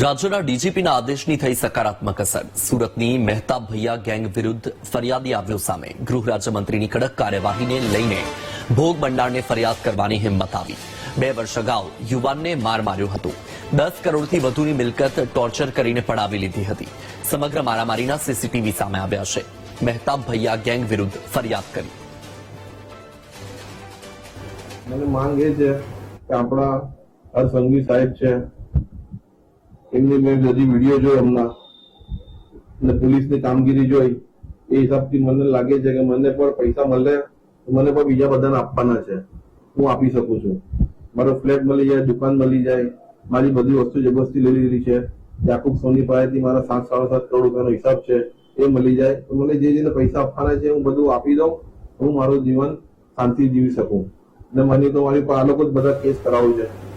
રાજ્યના ડીજીપીના આદેશની થઈ સકારાત્મક અસર. સુરતની મહેતાબ ભૈયા ગેંગ વિરુદ્ધ ફરિયાદી આવ્યો સામે. ગૃહ રાજ્યમંત્રીની કડક કાર્યવાહીને લઈને ભોગ બંડાળને ફરિયાદ કરવાની હિંમત આવી. બે વર્ષ અગાઉ યુવાનને માર માર્યો હતો. દસ કરોડથી વધુની મિલકત ટોર્ચર કરીને પડાવી લીધી હતી. સમગ્ર મારામારીના સીસીટીવી સામે આવ્યા છે. મહેતાબ ભૈયા ગેંગ વિરુદ્ધ ફરિયાદ કરી. આપણા સાહેબ છે એમની મેં બધી વીડિયો જોઈ હમણાં. અને પોલીસની કામગીરી જોઈ. એ હિસાબથી મને લાગે છે કે મને પણ પૈસા મળે, મને પણ બીજા બધાને આપવાના છે. હું આપી શકું છું. મારો ફ્લેટ મળી જાય, દુકાન મળી જાય. મારી બધી વસ્તુ જબરસ્તી લઈ લીધી છે. યાકુબ સોની પાસેથી મારા સાત, સાડા સાત કરોડ રૂપિયાનો હિસાબ છે. એ મળી જાય. તો મને જે જેને પૈસા આપવાના છે, હું બધું આપી દઉં. હું મારું જીવન શાંતિ જીવી શકું. અને મને તો મારી આ લોકો જ બધા કેસ કરાવું છે.